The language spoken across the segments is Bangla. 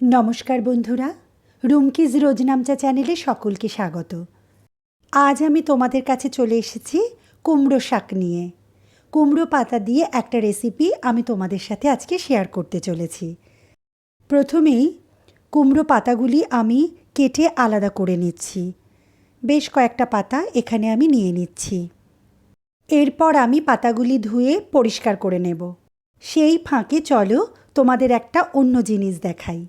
নমস্কার বন্ধুরা, রুমকিজ রোজনামচা চ্যানেলে সকলকে স্বাগত। আজ আমি তোমাদের কাছে চলে এসেছি কুমড়ো শাক নিয়ে। কুমড়ো পাতা দিয়ে একটা রেসিপি আমি তোমাদের সাথে আজকে শেয়ার করতে চলেছি। প্রথমেই কুমড়ো পাতাগুলি আমি কেটে আলাদা করে নিচ্ছি। বেশ কয়েকটা পাতা এখানে আমি নিয়ে নিচ্ছি। এরপর আমি পাতাগুলি ধুয়ে পরিষ্কার করে নেব। সেই ফাঁকে চলো তোমাদের একটা অন্য জিনিস দেখাই।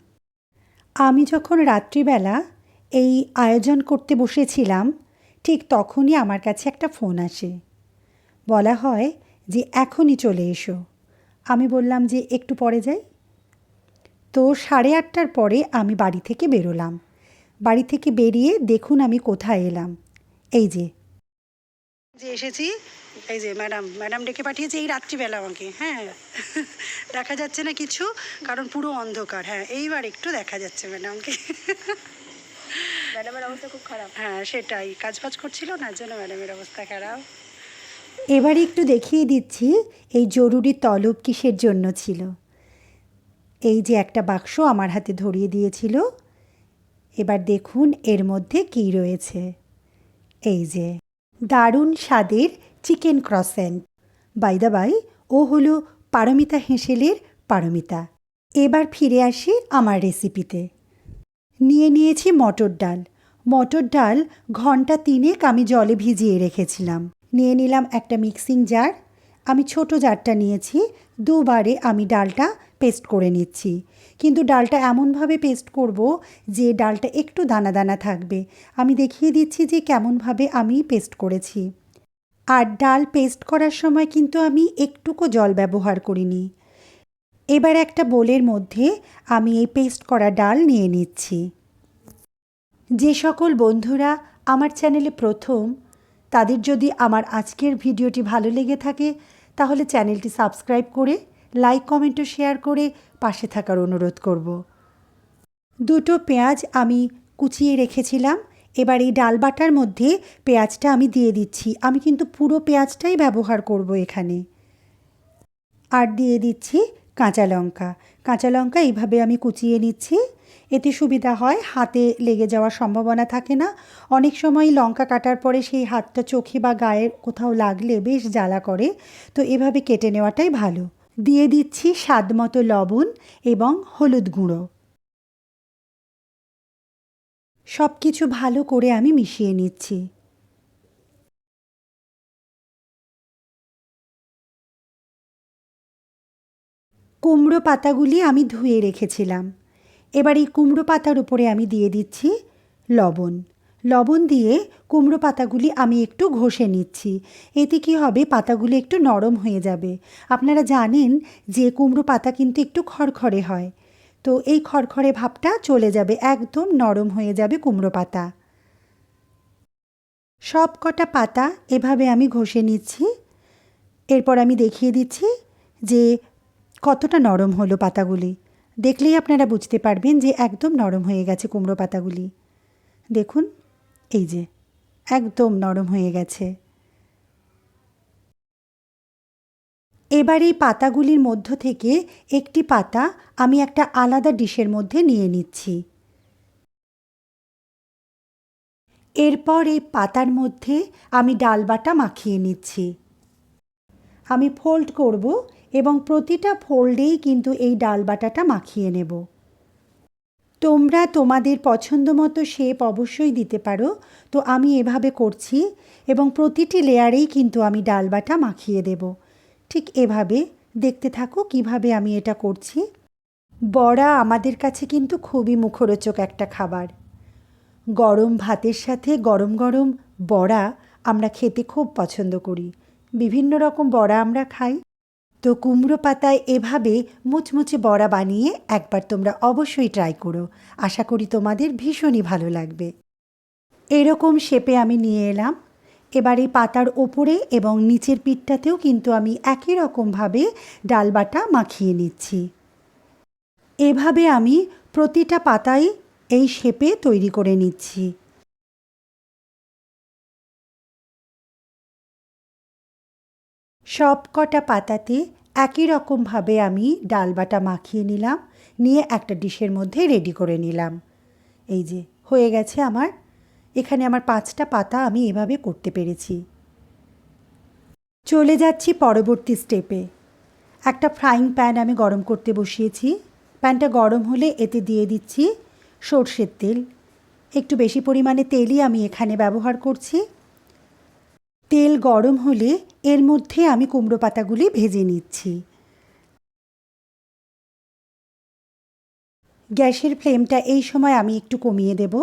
আমি যখন রাত্রিবেলা এই আয়োজন করতে বসেছিলাম, ঠিক তখনই আমার কাছে একটা ফোন আসে। বলা হয় যে, এখনই চলে এসো। আমি বললাম যে, একটু পরে যাই? তো সাড়ে আটটার পরে আমি বাড়ি থেকে বেরোলাম। বাড়ি থেকে বেরিয়ে দেখুন আমি কোথায় এলাম। এই যে যে এসেছি এই যে ম্যাডাম ম্যাডাম ডেকে পাঠিয়েছে এই রাত্রিবেলা আমাকে হ্যাঁ। দেখা যাচ্ছে না কিছু কারণ পুরো অন্ধকার হ্যাঁ এইবার একটু দেখা যাচ্ছে ম্যাডামকে। ম্যাডামের অবস্থা খুব খারাপ। হ্যাঁ সেটাই কাজ ফাজ করছিল না জন্য ম্যাডামের অবস্থা খারাপ। এবারে একটু দেখিয়ে দিচ্ছি এই জরুরি তলব কিসের জন্য ছিল। এই যে একটা বাক্স আমার হাতে ধরিয়ে দিয়েছিল এবার দেখুন এর মধ্যে কী রয়েছে। এই যে। দারুণ স্বাদের chicken croissant. By the by, ও হলো পারমিতা হেঁসেলের পারমিতা। এবার ফিরে আসি আমার রেসিপিতে। নিয়ে নিয়েছি মটর ডাল। মটর ডাল ঘণ্টা তিনেক আমি জলে ভিজিয়ে রেখেছিলাম। নিয়ে নিলাম একটা মিক্সিং জার। আমি ছোট জারটা নিয়েছি। দুবারে আমি ডালটা পেস্ট করে নিচ্ছি। কিন্তু ডালটা এমনভাবে পেস্ট করব যে ডালটা একটু দানা দানা থাকবে। আমি দেখিয়ে দিচ্ছি যে কেমনভাবে আমি পেস্ট করেছি। আর ডাল পেস্ট করার সময় কিন্তু আমি একটুকু জল ব্যবহার করিনি। এবার একটা বোলের মধ্যে আমি এই পেস্ট করা ডাল নিয়ে নিচ্ছি। যে সকল বন্ধুরা আমার চ্যানেলে প্রথম, তাদের যদি আমার আজকের ভিডিওটি ভালো লেগে থাকে, তাহলে চ্যানেলটি সাবস্ক্রাইব করে লাইক, কমেন্ট ও শেয়ার করে পাশে থাকার অনুরোধ করব। দুটো পেঁয়াজ আমি কুচিয়ে রেখেছিলাম। এবার এই ডাল বাটার মধ্যে পেঁয়াজটা আমি দিয়ে দিচ্ছি। আমি কিন্তু পুরো পেঁয়াজটাই ব্যবহার করব এখানে। আর দিয়ে দিচ্ছি কাঁচা লঙ্কা। কাঁচা লঙ্কা এইভাবে আমি কুচিয়ে নিচ্ছি। এতে সুবিধা হয়, হাতে লেগে যাওয়ার সম্ভাবনা থাকে না। অনেক সময় লঙ্কা কাটার পরে সেই হাতটা চোখে বা গায়ের কোথাও লাগলে বেশ জ্বালা করে। তো এভাবে কেটে নেওয়াটাই ভালো। দিয়ে দিচ্ছি স্বাদ মতো লবণ এবং হলুদ গুঁড়ো। সব কিছু ভালো করে আমি মিশিয়ে নিচ্ছি। কুমড়ো পাতাগুলি আমি ধুয়ে রেখেছিলাম। এবার এই কুমড়ো পাতার উপরে আমি দিয়ে দিচ্ছি লবণ। লবণ দিয়ে কুমড়ো পাতাগুলি আমি একটু ঘষে নিচ্ছি। এতে কি হবে? পাতাগুলি একটু নরম হয়ে যাবে। আপনারা জানেন যে কুমড়ো পাতা কিন্তু একটু খড়খড়ে হয়। তো এই খড়খড়ে ভাবটা চলে যাবে, একদম নরম হয়ে যাবে কুমড়ো পাতা। সব কটা পাতা এভাবে আমি ঘষে নিচ্ছি। এরপর আমি দেখিয়ে দিচ্ছি যে কতটা নরম হলো পাতাগুলি। দেখলেই আপনারা বুঝতে পারবেন যে একদম নরম হয়ে গেছে কুমড়ো পাতাগুলি। দেখুন। এই যে, একদম নরম হয়ে গেছে। এবার এই পাতাগুলির মধ্য থেকে একটি পাতা আমি একটা আলাদা ডিশের মধ্যে নিয়ে নিচ্ছি। এরপর এই পাতার মধ্যে আমি ডাল বাটা মাখিয়ে নিচ্ছি। আমি ফোল্ড করব এবং প্রতিটা ফোল্ডেই কিন্তু এই ডাল বাটাটা মাখিয়ে নেব। তোমরা তোমাদের পছন্দ মতো শেপ অবশ্যই দিতে পারো। তো আমি এভাবে করছি এবং প্রতিটি লেয়ারেই কিন্তু আমি ডালবাটা মাখিয়ে দেব। ঠিক এভাবে দেখতে থাকো কীভাবে আমি এটা করছি। বড়া আমাদের কাছে কিন্তু খুবই মুখরোচক একটা খাবার। গরম ভাতের সাথে গরম গরম বড়া আমরা খেতে খুব পছন্দ করি। বিভিন্ন রকম বড়া আমরা খাই। তো কুমড়ো পাতায় এভাবে মুচমুচে বড়া বানিয়ে একবার তোমরা অবশ্যই ট্রাই করো। আশা করি তোমাদের ভীষণই ভালো লাগবে। এরকম শেপে আমি নিয়ে এলাম। এবার এই পাতার ওপরে এবং নিচের পিঠটাতেও কিন্তু আমি একই রকমভাবে ডাল বাটা মাখিয়ে নিচ্ছি। এভাবে আমি প্রতিটা পাতায় এই শেপে তৈরি করে নিচ্ছি। সব কটা পাতাতে একই রকমভাবে আমি ডাল বাটা মাখিয়ে নিলাম, নিয়ে একটা ডিশের মধ্যে রেডি করে নিলাম। এই যে, হয়ে গেছে আমার। এখানে আমার পাঁচটা পাতা আমি এভাবে করতে পেরেছি। চলে যাচ্ছি পরবর্তী স্টেপে একটা ফ্রাইং প্যান আমি গরম করতে বসিয়েছি। প্যানটা গরম হলে এতে দিয়ে দিচ্ছি সর্ষের তেল। একটু বেশি পরিমাণে তেলই আমি এখানে ব্যবহার করছি। তেল গরম হলে এর মধ্যে আমি কুমড়ো পাতাগুলি ভেজে নিচ্ছি। গ্যাসের ফ্লেমটা এই সময় আমি একটু কমিয়ে দেব।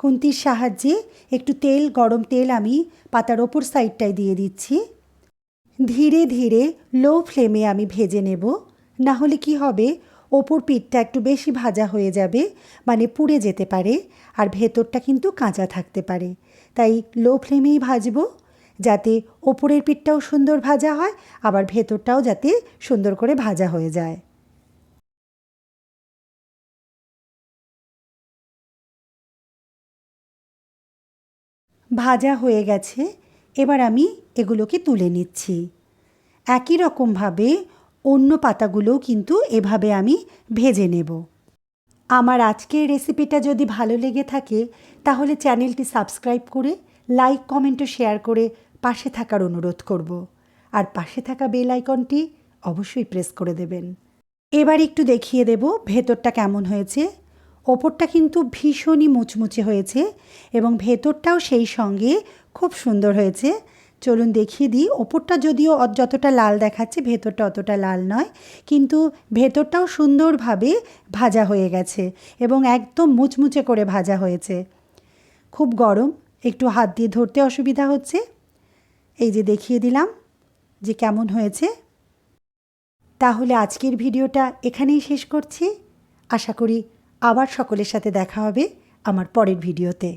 খুন্তির সাহায্যে একটু তেল, গরম তেল আমি পাতার ওপর সাইডটায় দিয়ে দিচ্ছি। ধীরে ধীরে লো ফ্লেমে আমি ভেজে নেব। না হলে কি হবে, ওপর পিঠটা একটু বেশি ভাজা হয়ে যাবে মানে পুড়ে যেতে পারে, আর ভেতরটা কিন্তু কাঁচা থাকতে পারে। তাই লো ফ্লেমেই ভাজবো। যাতে ওপরের পিঠটাও সুন্দর ভাজা হয়, আবার ভেতরটাও যাতে সুন্দর করে ভাজা হয়ে যায়। ভাজা হয়ে গেছে, এবার আমি এগুলোকে তুলে নিচ্ছি। একই রকমভাবে অন্য পাতাগুলোও কিন্তু এভাবে আমি ভেজে নেব। আমার আজকের রেসিপিটা যদি ভালো লেগে থাকে, তাহলে চ্যানেলটি সাবস্ক্রাইব করে, লাইক, কমেন্ট ও শেয়ার করে পাশে থাকার অনুরোধ করব। আর পাশে থাকা বেল আইকনটি অবশ্যই প্রেস করে দেবেন। এবার একটু দেখিয়ে দেব ভেতরটা কেমন হয়েছে। ওপরটা কিন্তু ভীষণই মুচমুচে হয়েছে এবং ভেতরটাও সেই সঙ্গে খুব সুন্দর হয়েছে। চলুন দেখিয়ে দিই। ওপরটা যদিও যতটা লাল দেখাচ্ছে, ভেতরটা অতটা লাল নয়, কিন্তু ভেতরটাও সুন্দরভাবে ভাজা হয়ে গেছে এবং একদম মুচমুচে করে ভাজা হয়েছে। খুব গরম, একটু হাত দিয়ে ধরতে অসুবিধা হচ্ছে। এই যে দেখিয়ে দিলাম যে কেমন হয়েছে। তাহলে আজকের ভিডিওটা এখানেই শেষ করছি। আশা করি আবার সকলের সাথে দেখা হবে আমার পরের ভিডিওতে।